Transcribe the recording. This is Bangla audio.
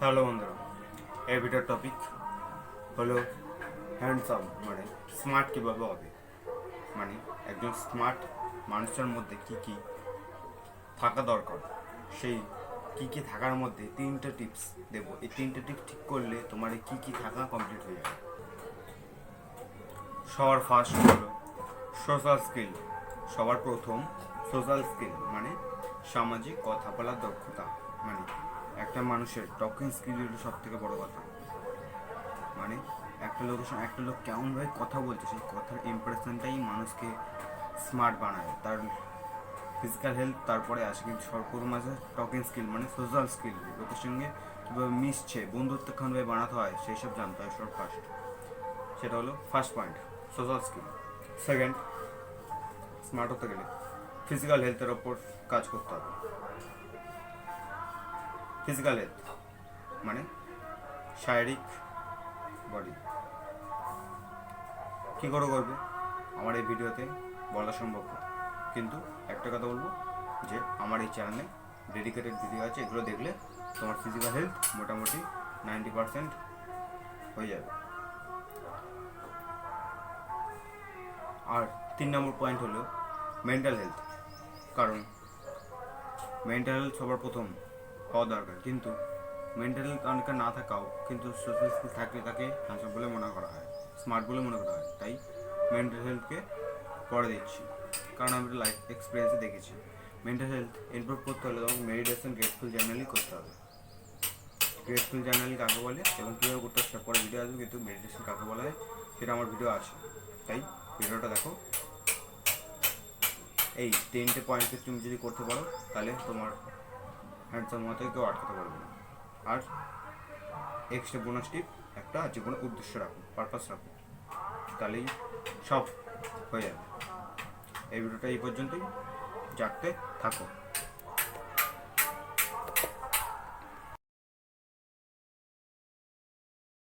হ্যালো বন্ধুরা, এই ভিডিওর টপিক হলো হ্যান্ডসাম মানে স্মার্ট কীভাবে হবে? মানে একজন স্মার্ট মানুষের মধ্যে কি কি থাকা দরকার? সেই কি কি থাকার মধ্যে তিনটে টিপস দেবো। এই তিনটে টিপস ঠিক করলে তোমার কি কি থাকা কমপ্লিট হয়ে যাবে। সবার ফার্স্ট হলো সোশ্যাল স্কিল সবার প্রথম সোশ্যাল স্কিল মানে সামাজিক কথা বলার দক্ষতা। মানে একটা মানুষের টকিং স্কিল হলো সব থেকে বড় কথা। মানে একটা লোকের সঙ্গে একটা লোক কেমনভাবে কথা বলছে, সেই কথার ইমপ্রেশনটাই মানুষকে স্মার্ট বানায়। তার ফিজিক্যাল হেলথ তারপরে আসে কিন্তু সর্বপ্র মাঝে টকিং স্কিল মানে সোশ্যাল স্কিল লোকের সঙ্গে কীভাবে মিশছে, বন্ধুত্ব কেমনভাবে বানাতে হয়, সেই সব জানতে হয় সব ফার্স্ট সেটা হলো first point social skill second smart হতে গেলে ফিজিক্যাল হেলথের ওপর কাজ করতে হবে। ফিজিক্যাল হেলথ মানে শারীরিক বডি কী করে করবে? আমার এই ভিডিওতে বলা সম্ভব কিন্তু একটা কথা বলব, যে আমার এই চ্যানেলে ডেডিকেটেড ভিডিও আছে, এগুলো দেখলে তোমার ফিজিক্যাল হেলথ মোটামুটি নাইনটি পারসেন্ট হয়ে যাবে। আর তিন নম্বর পয়েন্ট হলো মেন্টাল হেলথ কারণ মেন্টাল হেলথ সবার প্রথম। হওয়া দরকার। কিন্তু মেন্টাল অনেকের না থাকাও কিন্তু সোশ্যাল স্কিল থাকলে তাকে হ্যান্ডসাম বলে মনে করা হয় স্মার্ট বলে মনে করা হয়। তাই মেন্টাল হেলথকে পরে দিচ্ছি। কারণ আমি লাইফ এক্সপিরিয়েন্সে দেখেছি। মেন্টাল হেলথ ইমপ্রুভ করতে হলে তোমাকে মেডিটেশন গ্রেটফুল জার্নালি করতে হবে। গ্রেটফুল জার্নালি কাকে বলে এবং কীভাবে করতে হবে পরে ভিডিও আসবে, কিন্তু মেডিটেশন কাকে বলা হয় সেটা আমার ভিডিও আছে। তাই ভিডিওটা দেখো। এই তিনটে পয়েন্টকে তুমি যদি করতে পারো, তাহলে তোমার হ্যান্ডসাম মতো কেউ আটকাতে পারবে না। আর এক্সট্রা বোনাস টিপ একটা জীবনে উদ্দেশ্য রাখুন পারপাস রাখুন। তাহলেই সব হয়ে যাবে। এই ভিডিওটা এই পর্যন্তই। জাগতে থাকো।